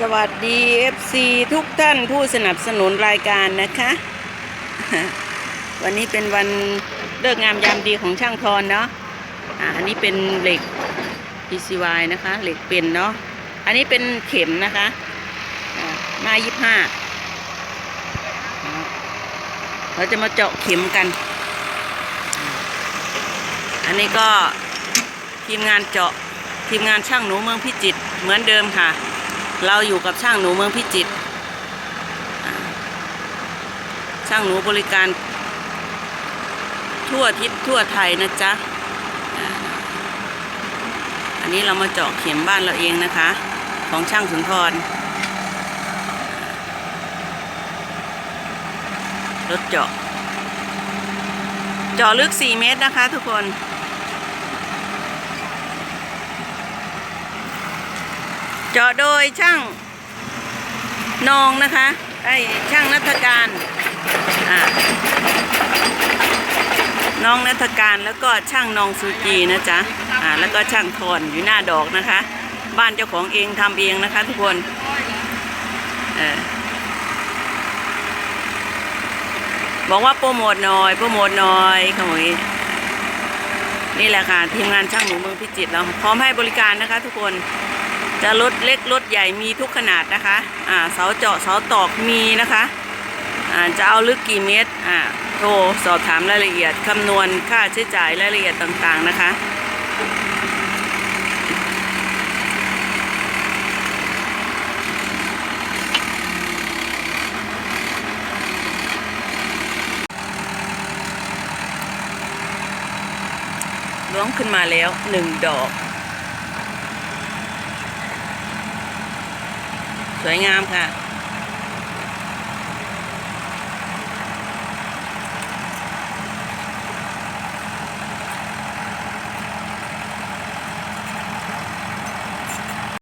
สวัสดี FC ทุกท่านผู้สนับสนุนรายการนะคะ วันนี้เป็นวันเลิกงามยามดีของช่างทอนเนาะอันนี้เป็นเหล็ก PCY นะคะ เหล็กเป็นเนาะอันนี้เป็นเข็มนะคะอ่าหน้ายี่ห้าเราจะมาเจาะเข็มกัน อันนี้ก็ทีมงานเจาะทีมงานช่างหนูเมืองพิจิตรเหมือนเดิมค่ะ เราอยู่กับช่างหนูเมืองพิจิตรช่างหนูบริการ ทั่วทิศทั่วไทยนะจ๊ะ อันนี้เรามาเจาะเข็มบ้านเราเองนะคะ ของช่างสุนทรรถเจาะ เจาะลึก 4 เมตรนะคะทุกคน เจาะโดยช่างนองนะคะไอ้ช่างนัฐการน้องนัฐการแล้วก็ช่างนองซูจีนะจ๊ะอ่าแล้วก็ช่างทอนอยู่หน้าดอกนะคะ บ้านเจ้าของเองทำเองนะคะ ทุกคนเออบอกว่าโปรโมทหน่อยโปรโมทหน่อยขโมยนี่แหละค่ะทีมงานช่างหนูเมืองพิจิตรเราพร้อมให้บริการนะคะ ทุกคน จะรถเล็กรถใหญ่มีทุกขนาดนะคะอ่าเสาเจาะเสาตอกมีนะคะอ่าจะเอาลึกกี่เมตรอ่าโทรสอบถามรายละเอียดคำนวณค่าใช้จ่ายรายละเอียดต่างๆนะคะล้วงขึ้นมาแล้วหนึ่งดอก สวยงามค่ะ